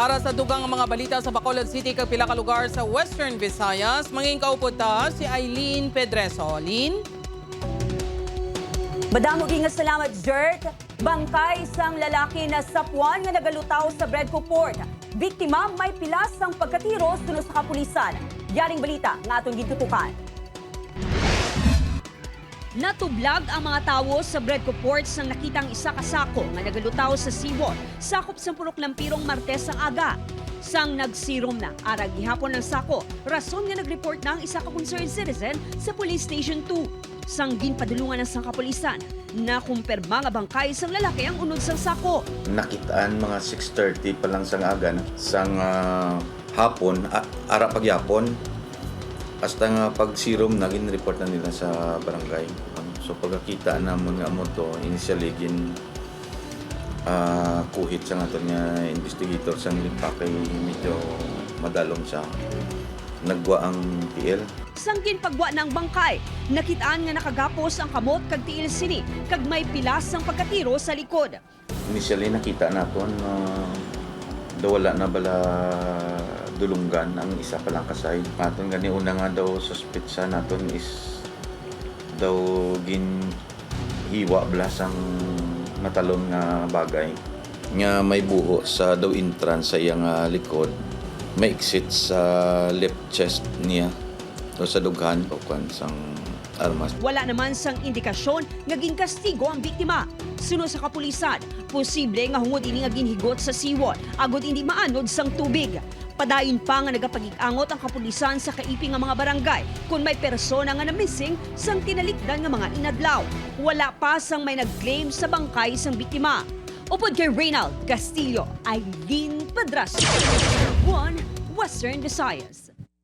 Para sa dugang mga balita sa Bacolod City kag pila ka lugar sa Western Visayas, manging kaupod ta si Eileen Pedreso. Eileen? Madamo nga salamat, Jerk. Bangkay sang lalaki na sapwan nga nagalutaw sa Bredco Port. Biktima may pilas ang pagkatiro sunod sa kapulisan. Yaring balita nga atong gintutukan. Natublag ang mga tawo sa Bredco Port sang nakitang isa ka sako nga nagalutaw sa seawall. Sakop sa pulok lampirong Martes ang aga. Sang nagsirom na arag gihapon ng sako, rason nga nag-report na ang isa ka concerned citizen sa Police Station 2. Sang ginpadulungan ng sang kapulisan, na kumpirma nga bangkay sang lalaki ang unod sang sako. nakitaan mga 6.30 pa lang sang agan sang ah, hapon a- ara pagyapon hasta nga pag serum na report na nila sa barangay. Um, so pagkakita namon nga mo to initially gin ah, kuhit sa aton nga investigator sang limpakay medyo madalom sa nagwa ang PL Sang ginpagwa ng bangkay, nakitaan nga nakagapos ang kamot kag tiil sini kag may pilas ang pagkatiro sa likod. initially nakita naton na dawala na bala dulunggan ang isa pa lang kasay. Aton gani una nga daw suspetsa naton is daw gin hiwa blas ang matalon nga bagay nga may buho sa daw entrance sa iyang ah, likod may exit sa left chest niya o sa dughan o kwan sang armas Wala naman sang indikasyon nga ginkastigo ang biktima. Suno sa kapulisan, posible nga hungod ini nga ginhigot sa seawall, agod hindi maanod sang tubig. Padayon pa nga nagapagig-angot ang kapulisan sa kaiping nga mga barangay kung may persona nga na-missing sang tinalikdan nga mga inadlaw. Wala pa sang may nag-claim sa bangkay sang biktima. Upod kay Reynald Castillo, Eileen Padraso. One Western Visayas.